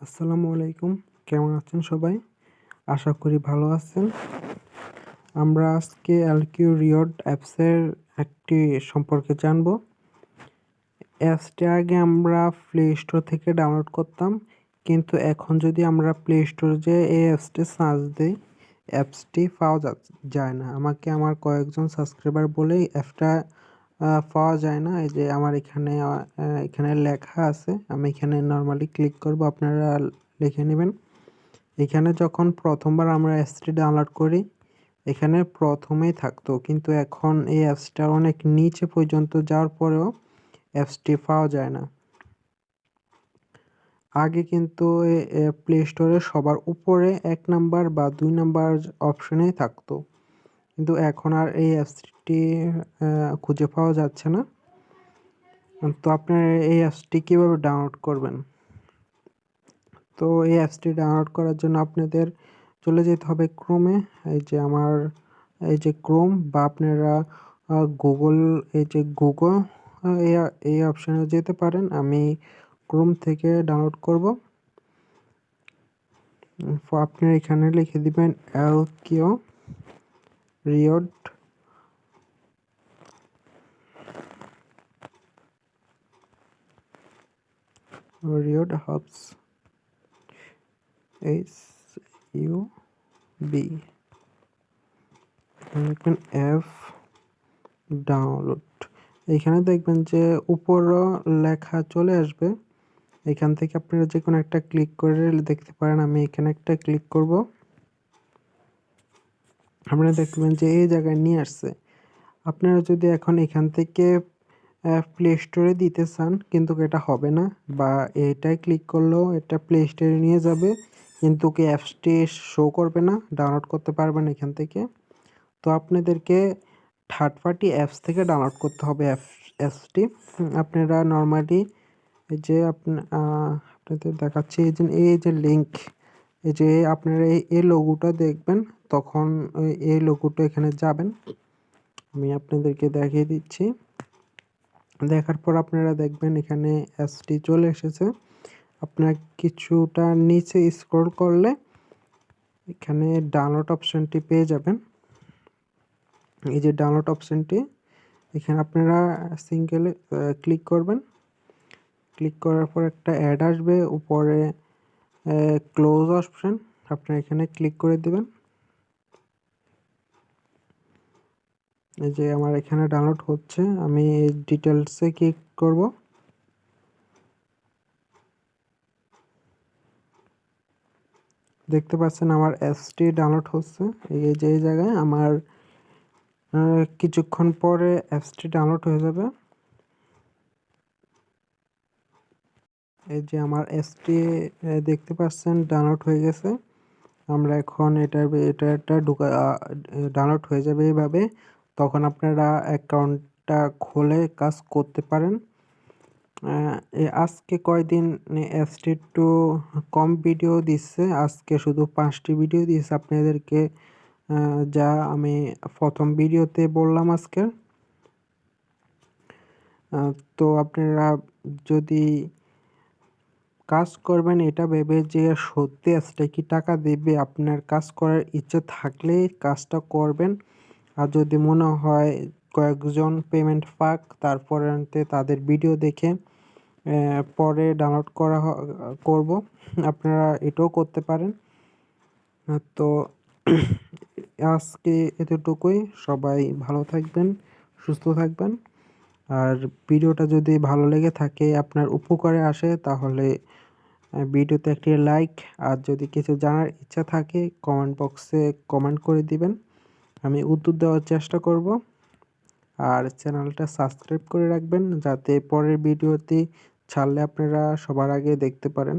আসসালামু আলাইকুম। কেমন আছেন সবাই? আশা করি ভালো আছেন। আমরা আজকে এলকিউ রিওড অ্যাপসের একটি সম্পর্কে জানব। অ্যাপসটি আগে আমরা প্লে স্টোর থেকে ডাউনলোড করতাম। কিন্তু এখন যদি আমরা প্লে স্টোর যে এই অ্যাপসটি সার্চ দিই অ্যাপসটি পাওয়া যায় না। আমাকে আমার কয়েকজন সাবস্ক্রাইবার বলেই অ্যাপটা পাওয়া যায় না। এই যে আমার এখানে এখানে লেখা আছে। আমি এখানে নর্মালি ক্লিক করব, আপনারা লিখে নেবেন। এখানে যখন প্রথমবার আমরা অ্যাপসটি ডাউনলোড করি, এখানে প্রথমেই থাকতো। কিন্তু এখন এই অ্যাপসটা অনেক নিচে পর্যন্ত যাওয়ার পরেও অ্যাপসটি পাওয়া যায় না। আগে কিন্তু প্লে স্টোরে সবার উপরে এক নাম্বার বা দুই নাম্বার অপশনেই থাকতো। কিন্তু এখন আর এই অ্যাপসটি খুঁজে পাওয়া যাচ্ছে না। তো আপনারা এই অ্যাপসটি কীভাবে ডাউনলোড করবেন? তো এই অ্যাপসটি ডাউনলোড করার জন্য আপনাদের চলে যেতে হবে ক্রোমে। এই যে আমার, এই যে ক্রোম বা আপনারা গুগল, এই যে গুগল এই অপশানে যেতে পারেন। আমি ক্রোম থেকে ডাউনলোড করব। আপনার এখানে লিখে দিবেন এল কিউ রিওড রিওড হাবস এইচ ইউ বি দেখবেন এফ ডাউনলোড এখানে দেখবেন যে উপরও লেখা চলে আসবে। এখান থেকে আপনারা যে কোনো একটা ক্লিক করে দেখতে পারেন, আমি এখানে একটা ক্লিক করব। আপনারা দেখবেন যে এই জায়গায় নিয়ে আসছে। আপনারা যদি এখন এখান থেকে প্লে স্টোরে দিতে চান, কিন্তু এটা হবে না বা এটাই ক্লিক করলেও এটা প্লে স্টোরে নিয়ে যাবে, কিন্তু কি অ্যাপসটি শো করবে না ডাউনলোড করতে পারবেন এখান থেকে। তো আপনাদেরকে থার্ড পার্টি অ্যাপস থেকে ডাউনলোড করতে হবে অ্যাপসটি আপনারা নর্মালি যে আপনাদের দেখাচ্ছি, এই যে এই যে লিঙ্ক এই যে আপনারা এই লোগোটা দেখবেন, তখন এই লোগোটা এখানে যাবেন। আমি আপনাদেরকে দেখিয়ে দিচ্ছি। দেখার পর আপনারা দেখবেন এখানে অ্যাপসটি চলে এসেছে। আপনার কিছুটা নিচে স্ক্রল করলে এখানে ডাউনলোড অপশানটি পেয়ে যাবেন। এই যে ডাউনলোড অপশানটি এখানে আপনারা সিঙ্গেলে ক্লিক করবেন। ক্লিক করার পর একটা অ্যাড আসবে। উপরে ক্লোজ অপশান আপনারা এখানে ক্লিক করে দেবেন। এই যে আমার এখানে ডাউনলোড হচ্ছে, আমি ডিটেলসে ক্লিক করব। দেখতে পাচ্ছেন আমার অ্যাপসটি ডাউনলোড হচ্ছে। এই যে জায়গায় আমার কিছুক্ষণ পরে অ্যাপসটি ডাউনলোড হয়ে যাবে। এই যে আমার অ্যাপসটি দেখতে পাচ্ছেন ডাউনলোড হয়ে গেছে। আমরা এখন এটা এটা একটা ঢুকা ডাউনলোড হয়ে যাবে এইভাবে তখন আপনারা অ্যাকাউন্টটা খুলে কাজ করতে পারেন। আজকে কয়দিন অ্যাপসটি একটু কম ভিডিও দিচ্ছে, আজকে শুধু পাঁচটি ভিডিও দিয়েছে। আপনাদেরকে যা আমি প্রথম ভিডিওতে বললাম আজকে। তো আপনারা যদি কাজ করবেন, এটা ভেবে যে সত্যি আজকে কি টাকা দেবে, আপনার কাজ করার ইচ্ছে থাকলে কাজটা করবেন। আর যদি মনে হয় কয়েকজন পেমেন্ট পাক, তারপরে তাদের ভিডিও দেখে পরে ডাউনলোড করা করব। আপনারা এটাও করতে পারেন। তো আজকে এতটুকুই। সবাই ভালো থাকবেন, সুস্থ থাকবেন। আর ভিডিওটা যদি ভালো লেগে থাকে, আপনার উপকারে আসে, তাহলে ভিডিওতে একটি লাইক আর যদি কিছু জানার ইচ্ছা থাকে কমেন্ট বক্সে কমেন্ট করে দিবেন। আমি উত্তর দেওয়ার চেষ্টা করব। আর চ্যানেলটা সাবস্ক্রাইব করে রাখবেন যাতে পরের ভিডিওতে ছাড়লে আপনারা সবার আগে দেখতে পারেন।